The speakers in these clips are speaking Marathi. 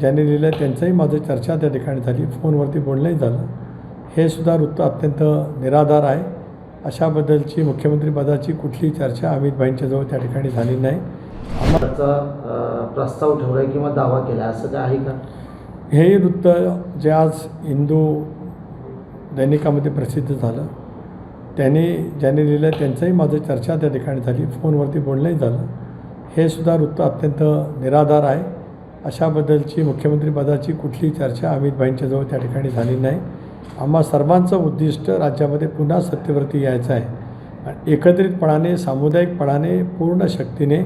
ज्यांनी लिहिलं त्यांचंही माझं चर्चा त्या ठिकाणी झाली. फोनवरती बोलणंही झालं. हे सुद्धा वृत्त अत्यंत निराधार आहे. अशाबद्दलची मुख्यमंत्रीपदाची कुठलीही चर्चा अमित भाईंच्या जवळ त्या ठिकाणी झाली नाही. त्याचा अ, प्रस्ताव ठेवलाय किंवा दावा केला असं काय आहे का? हेही वृत्त जे आज हिंदू दैनिकामध्ये प्रसिद्ध झालं. त्यांनी ज्यांनी लिहिलं त्यांचंही माझं चर्चा त्या ठिकाणी झाली. फोनवरती बोलणंही झालं. हे सुद्धा वृत्त अत्यंत निराधार आहे. अशाबद्दलची मुख्यमंत्रीपदाची कुठलीही चर्चा अमितभाईंच्याजवळ त्या ठिकाणी झाली नाही. आम्हा सर्वांचं उद्दिष्ट राज्यामध्ये पुन्हा सत्तेवरती यायचं आहे. आणि एकत्रितपणाने सामुदायिकपणाने पूर्ण शक्तीने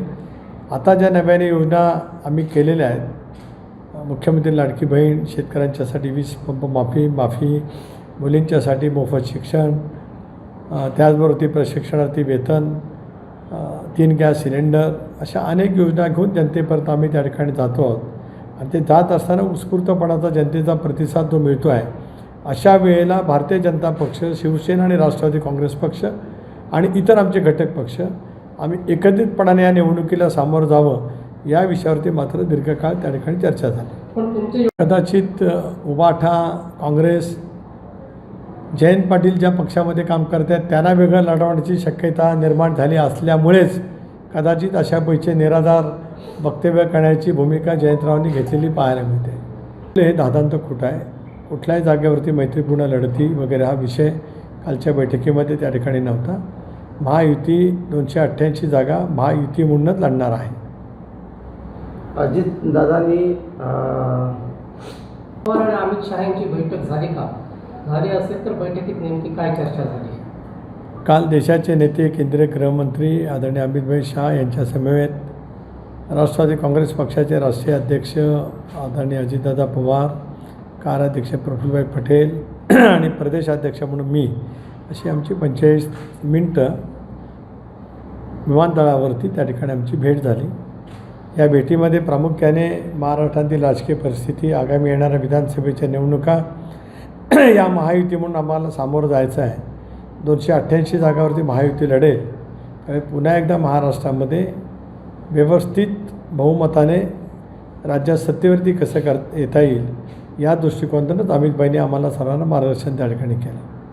आता ज्या नव्याने योजना आम्ही केलेल्या आहेत मुख्यमंत्री लाडकी बहीण शेतकऱ्यांच्यासाठी वीज पंप माफी माफी मुलींच्यासाठी मोफत शिक्षण त्याचबरोबर ती प्रशिक्षणार्थी वेतन तीन गॅस सिलेंडर अशा अनेक योजना घेऊन जनतेपर्यंत आम्ही त्या ठिकाणी जातो आहोत. आणि ते जात असताना उत्स्फूर्तपणाचा जनतेचा प्रतिसाद जो मिळतो आहे अशा वेळेला भारतीय जनता पक्ष शिवसेना आणि राष्ट्रवादी काँग्रेस पक्ष आणि इतर आमचे घटक पक्ष आम्ही एकत्रितपणाने या निवडणुकीला सामोरं जावं या विषयावरती मात्र दीर्घकाळ त्या ठिकाणी चर्चा झाली. कदाचित उबाठा काँग्रेस जयंत पाटील ज्या पक्षामध्ये काम करत आहेत त्यांना वेगळं लढवण्याची शक्यता निर्माण झाली असल्यामुळेच कदाचित अशा पैसे निराधार वक्तव्य करण्याची भूमिका जयंतरावांनी घेतलेली पाहायला मिळते. हे दादांत खोटं आहे. कुठल्याही जागेवरती मैत्रीपूर्ण लढती वगैरे हा विषय कालच्या बैठकीमध्ये त्या ठिकाणी नव्हता. महायुती दोनशे अठ्ठ्याऐंशी जागा महायुती म्हणूनच लढणार आहे. अजित दादांनी अमित शहा यांची बैठक झाली का? झाली असेल तर बैठकीत नेमकी काय चर्चा झाली? काल देशाचे नेते केंद्रीय गृहमंत्री आदरणीय अमितभाई शहा यांच्या समवेत राष्ट्रवादी काँग्रेस पक्षाचे राष्ट्रीय अध्यक्ष आदरणीय अजितदादा पवार कार्याध्यक्ष प्रफुल्लभाई पटेल आणि प्रदेशाध्यक्ष म्हणून मी अशी आमची पंचेचाळीस मिनटं विमानतळावरती त्या ठिकाणी आमची भेट झाली. या भेटीमध्ये प्रामुख्याने महाराष्ट्रातील राजकीय परिस्थिती आगामी येणाऱ्या विधानसभेच्या निवडणुका या महायुती म्हणून आम्हाला सामोरं जायचं आहे. दोनशे अठ्ठ्याऐंशी जागावरती महायुती लढेल. त्यामुळे पुन्हा एकदा महाराष्ट्रामध्ये व्यवस्थित बहुमताने राज्यात सत्तेवरती कसं कर येता येईल या दृष्टिकोनातूनच अमितभाईंनी आम्हाला सर्वांना मार्गदर्शन त्या ठिकाणी केलं.